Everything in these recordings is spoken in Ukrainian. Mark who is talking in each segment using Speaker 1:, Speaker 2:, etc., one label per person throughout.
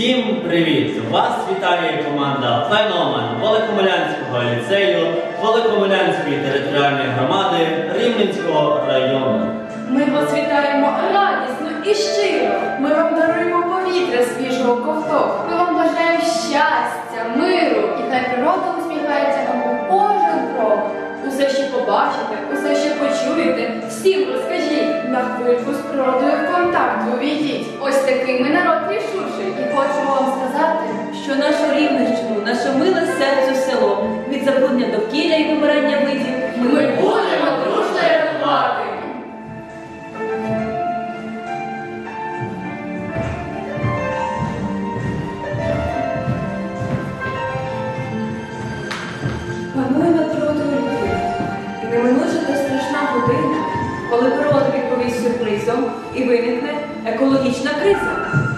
Speaker 1: Всім привіт! Вас вітає команда Феномен Великомилянського ліцею Великомилянської територіальної громади Рівненського району.
Speaker 2: Ми вас вітаємо радісно і щиро. Ми вам даруємо повітря свіжого ковток.
Speaker 3: Ми вам бажаємо щастя, миру і хай природа усміхається вам у кожен крок.
Speaker 2: Усе, що побачите, усе, що почуєте, всім розкажіть. На хвильку з природою в контакт увійдіть.
Speaker 3: Ось такий ми народ рішучий
Speaker 4: що нашу рівнищину, наше миле серцю село від забруднення довкілля і вимирання видів
Speaker 3: ми будемо дружно рятувати.
Speaker 4: Панує над природою любов. І не та страшна година, коли природа відповість сюрпризом і виникне екологічна криза.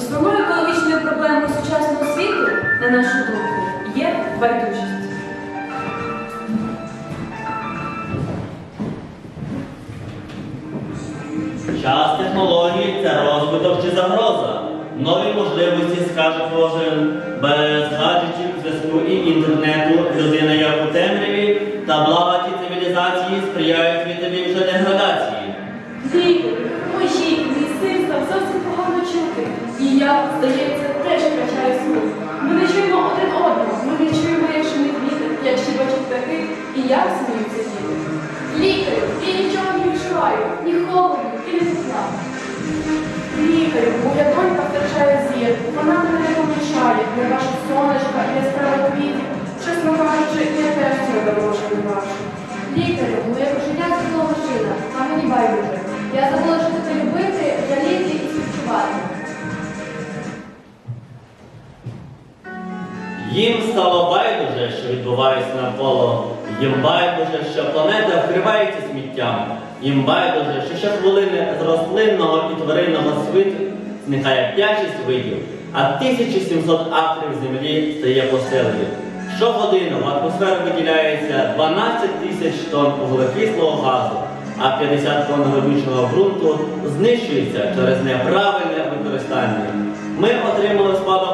Speaker 4: Основною екологічною проблемою сучасного світу, на нашу думку, є байдужість.
Speaker 1: Час технологій це розвиток чи загроза. Нові можливості скаже кожен без гаджетів, зв'язку і інтернету. Людина як у темряві та благоті цивілізації сприяють світовій вже деградації.
Speaker 2: Я, здається, теж втрачаю слух. Ми не чуємо один одного, ми не чуємо, як шумить вітер, як щебечуть птахи і як сміються діти. Лікарю, я нічого не відчуваю, ні холоду, ні тепла. Лікарю, моя донька втрачає зір, вона мене не помічає, не бачить сонечка і яскравих квітів. Чесно кажучи, я теж цього дорожче не бачу.
Speaker 3: Лікарю, моє кошеня зробила машина, а мені байдуже. Я забула, що тебе любити, жаліти і співчувати.
Speaker 1: Їм стало байдуже, що відбувається навколо. Їм байдуже, що планета вкривається сміттям. Їм байдуже, що щохвилини з рослинного і тваринного світу зникає 5-6 видів, а 1700 акрів землі стає пустелею. Щогодину в атмосферу виділяється 12 тисяч тонн вуглекислого газу, а 50 тонн родючого ґрунту знищується через неправильне використання. Ми отримали спадок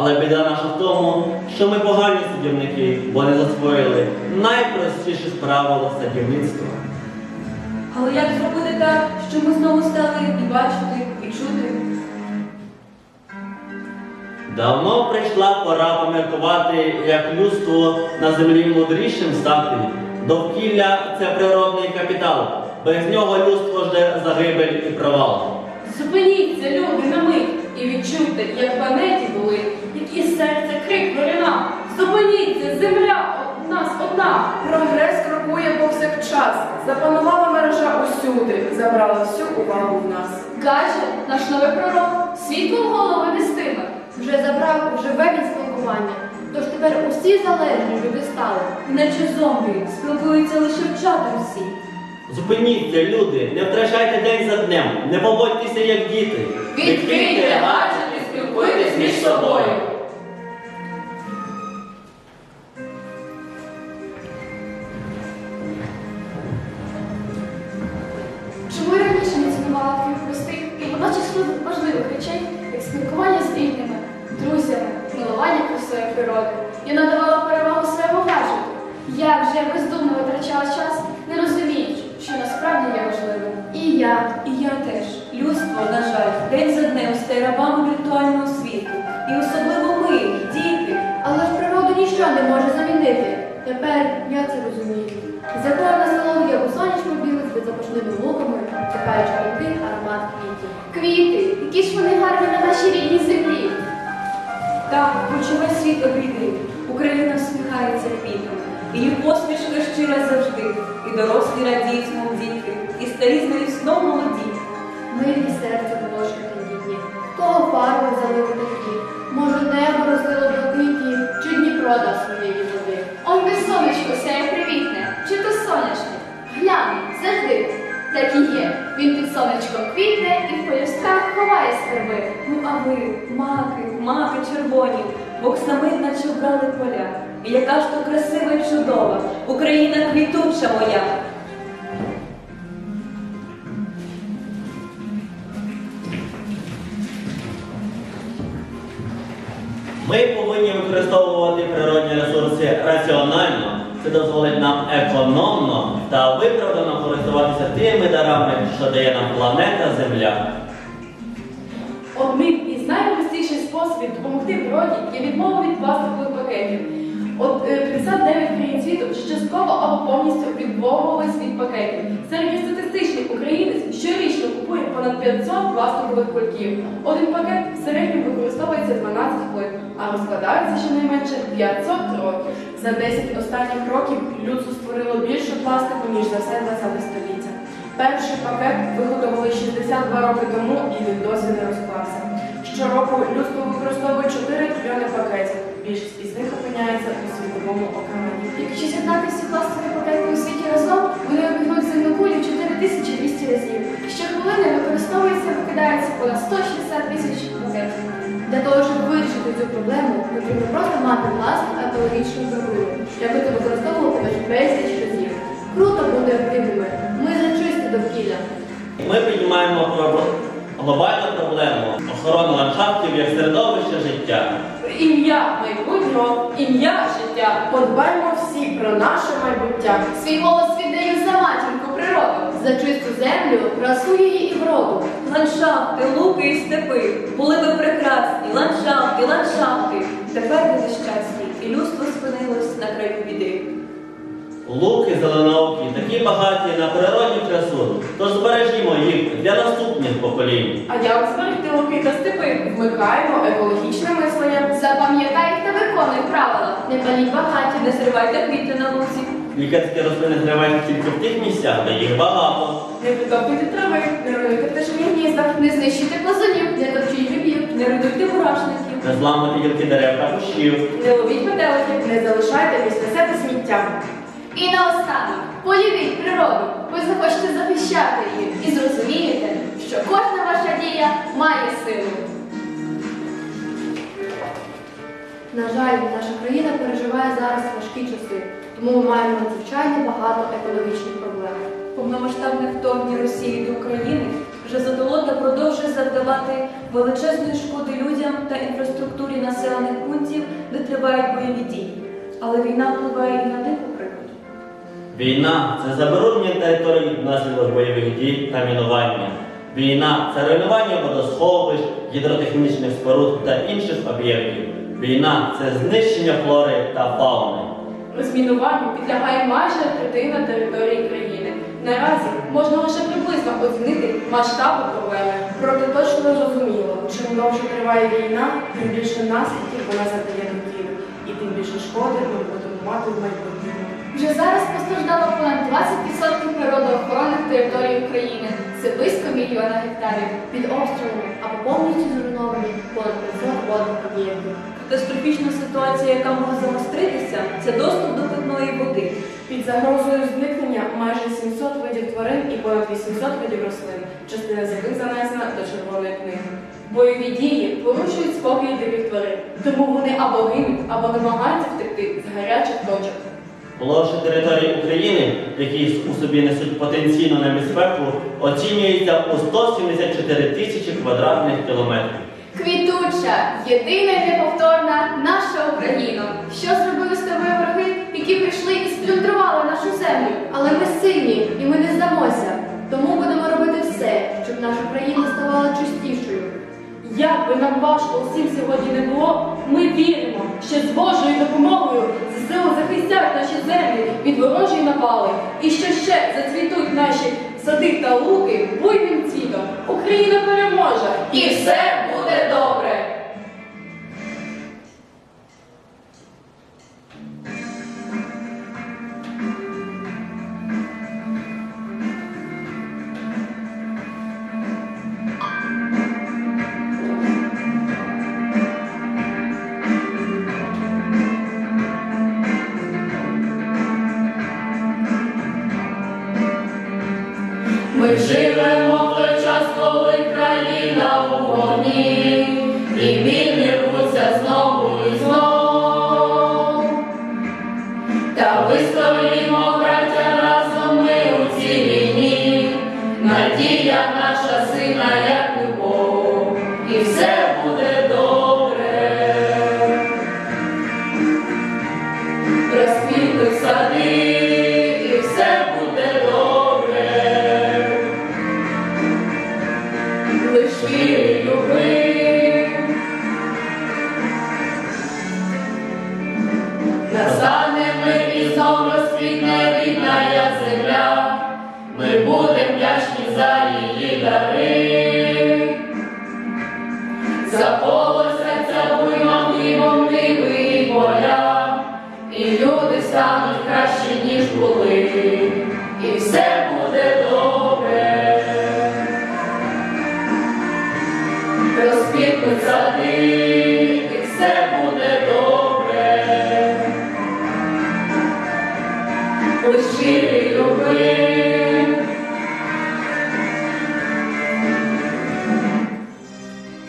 Speaker 1: але біда наша в тому, що ми погані садівники, бо не засвоїли найпростіші правила садівництва.
Speaker 4: Але як зробити так, щоб ми знову стали і бачити, і чути?
Speaker 1: Давно прийшла пора поміркувати, як людство на землі мудрішим стати. Довкілля це природний капітал. Без нього людство жде загибель і провал.
Speaker 2: Зупиніться, люди, на мить, і відчуйте, як планеті були, як із серця крик вирина. Зупиніться, земля од нас одна. Прогрес крокує повсякчас. Запанувала мережа усюди, забрала всю увагу в нас.
Speaker 3: Каже наш новий пророк, світло в голови нестиме. Вже забрав живе від спілкування. Тож тепер усі залежні люди стали.
Speaker 4: Іначе зомбі спілкуються лише в чатах всі.
Speaker 1: Зупиніться, люди, не втрачайте день за днем, не поводьтеся як діти.
Speaker 2: Відкиньте гаджети, спілкуйтесь між собою.
Speaker 3: Чому я раніше не цінувала таких простих і водночас важливих речей, як спілкування з рідними, друзями, милування красою природи. Я надавала перевагу своєму гаджету. Як же я бездумно витрачала час, не розуміючи, що насправді є важливим. І я,
Speaker 4: І я теж. Людство, на жаль, день за днем стає рабами віртуального світу. І особливо ми, діти.
Speaker 3: але ж природу ніщо не може замінити. Тепер я це розумію. Закон насолодя у сонячну білих під запашними луками, чекаючи тонкий аромат квітів. Квіти, які ж вони гарні на нашій рідній землі.
Speaker 4: Так, хоч увесь світ обійди, Україна всміхається квітами. Її посмішка щира завжди. І дорослі радіють, мов діти, і старі з нею знов молоді.
Speaker 3: Милі серце волошки тендітні, кого фарби залили такі, може небо розлило блакитні, чи Дніпро дав своєї води. Он де сонечко сяє привітне, чи то сонячне. Глянь, завжди, так і є. Він під сонечком квітне і в полюстках ховає скарби.
Speaker 4: Ну а ви, маки, маки червоні, Бог самих наче вбрали поля. І яка ж то красива і чудова, Україна квітуча моя.
Speaker 1: Ми повинні використовувати природні ресурси раціонально. Це дозволить нам економно та виправдано користуватися тими дарами, що дає нам планета Земля.
Speaker 2: Одним із найпростіших способів допомогти природі є відмова від пластикових пакетів. От е, 59 країн світу частково або повністю відмовились від пакетів. Середньостатистичний українець щорічно купує понад 500 пластикових кульків. Один пакет в середньому використовується 12 хвилин, а розкладається щонайменше 500 років. За 10 останніх років людство створило більше пластику, ніж за все 20 століття. Перший пакет виготовили 62 роки тому і він досі не розклався. Щороку людство використовує 4 трильйони пакетів. Більшість із них опиняється у світовому океані.
Speaker 3: Якщо з'єднати всі пластикові пакети у світі разом, вони обігнуть земну кулю 4200 разів. Щохвилини використовується викидається понад 160 тисяч пакетів. Для того, щоб вирішити цю проблему, потрібно просто мати власну екологічну зробили, яку ти використовував хоч безліч разів. Круто бути активними. Ми за чисте довкілля.
Speaker 1: Ми піднімаємо глобальну проблему охорони ландшафтів як середовище життя.
Speaker 2: Ім'я майбутнього, ім'я життя. Подбаймо всі про наше майбуття.
Speaker 3: Свій голос віддаю за матінку природу, за чисту землю, красу її і вроду.
Speaker 4: Ландшафти, луки і степи були би прекрасні, ландшафти, ландшафти. Тепер ви нещасні, і людство спинилось на краю біди.
Speaker 1: Луки зеленоокі такі багаті на природню красу, тож збережімо їх для наступних поколінь.
Speaker 2: А як зберегти луки та степи? Вмикаємо екологічне мислення.
Speaker 3: Запам'ятай та виконуй правила. Не паліть багаті,
Speaker 4: Не зривайте квіти на лузі.
Speaker 1: Лікарські рослини зривають тільки в тих місцях, де їх багато.
Speaker 2: Не витоптуйте трави, не руйнуйте пташині гнізда.
Speaker 3: не знищуйте плазунів, не топчіть грибів.
Speaker 4: Не руйнуйте мурашників.
Speaker 1: Не зламати гілки дерев та кущів.
Speaker 2: Не ловіть метеликів, не залишайте після себе сміття.
Speaker 3: І наостанок, полюбіть природу, ви захочете захищати її і зрозумієте, що кожна ваша дія має силу. На жаль, наша країна переживає зараз важкі часи, тому ми маємо надзвичайно багато екологічних проблем.
Speaker 4: Повномасштабне вторгнення Росії до України вже задало та продовжує завдавати величезної шкоди людям та інфраструктурі населених пунктів, де тривають бойові дії. Але війна впливає і на дику природу.
Speaker 1: Війна це заборонення територій внаслідок бойових дій та мінування. Війна це руйнування водосховищ, гідротехнічних споруд та інших об'єктів. Війна це знищення флори та фауни.
Speaker 2: Розмінуванню підлягає майже третина території країни. Наразі можна лише приблизно оцінити масштаби проблеми. Проте точно зрозуміло, чим довше триває війна, тим більше наслідків вона завдає довкіллю, і тим більше шкоди ми будемо мати в майбутньому.
Speaker 3: Вже зараз постраждало понад 20% природоохоронних територій України. Це близько мільйона гектарів під обстрілами або повністю зруйновані понад 500 водних об'єктів.
Speaker 4: Катастрофічна ситуація, яка може загостритися, це доступ до питної води.
Speaker 2: Під загрозою зникнення майже 700 видів тварин і понад 800 видів рослин, частина з яких занесена до червоної книги. Бойові дії порушують спокій диких тварин, тому вони або гинуть, або намагаються втекти з гарячих точок.
Speaker 1: Площа території України, які у собі несуть потенційну небезпеку, оцінюється у 174 тисячі квадратних кілометрів.
Speaker 3: Квітуча, єдина і неповторна наша Україна. Що зробили з тобою вороги, які прийшли і сплюндрували нашу землю? Але ми сильні і ми не здамося. Тому будемо робити все, щоб наша країна ставала чистішою.
Speaker 2: Як би нам важко усім сьогодні не було, ми віримо, що з Божою допомогою ЗСУ захистять наші землі від ворожої напали, і що ще зацвітуть наші сади та луки буйним цвітом. Україна переможе, і все
Speaker 3: Ми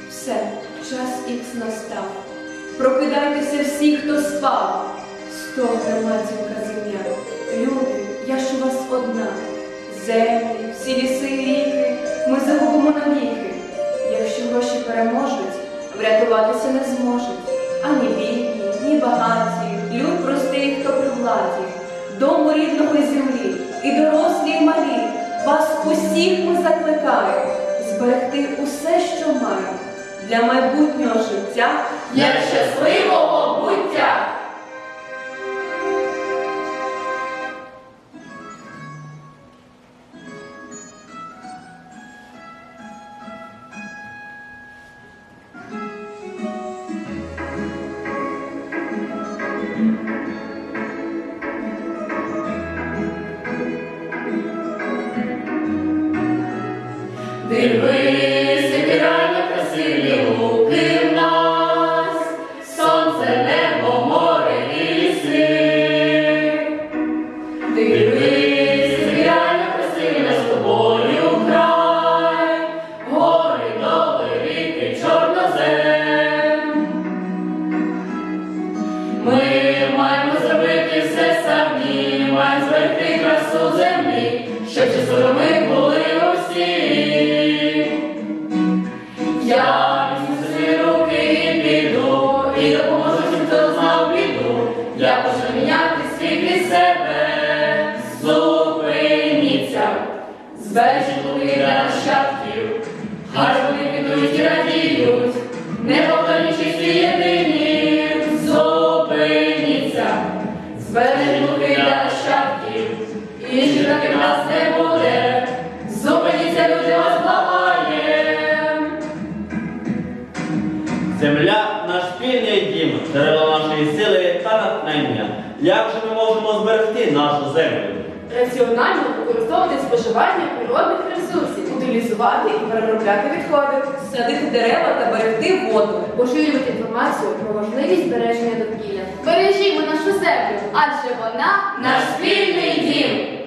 Speaker 3: Все,
Speaker 4: час ікс настав. Прокидайтеся всі, хто спав. Стогне матінка земля. Люди, я ж вас одна. Землі, всі ліси і ми загубимо навіки. Якщо гроші переможуть, врятуватися не зможуть. Ані бідні, ні багаті, люд простий, хто при владі, дому рідного землі, і дорослі, і малі. Вас усіх ми закликаємо зберегти усе, що маємо для майбутнього життя.
Speaker 5: Для щасливого буття. Себе. Зупиніться, збережіть луки нащадків, хай вони підуть і радіють, неповторні чисті єдині. Зупиніться, збережіть нащадків, інших таких нас не буде. Зупиніться, люди, вас благаєм.
Speaker 1: Земля наш спільний дім, джерело нашої сили та натхнення. Як же ми можемо зберегти нашу землю?
Speaker 2: Раціонально використовувати споживання природних ресурсів, утилізувати і переробляти відходи.
Speaker 4: Садити дерева та берегти воду.
Speaker 2: Поширювати інформацію про важливість збереження довкілля.
Speaker 5: Бережімо нашу землю, адже вона наш спільний дім.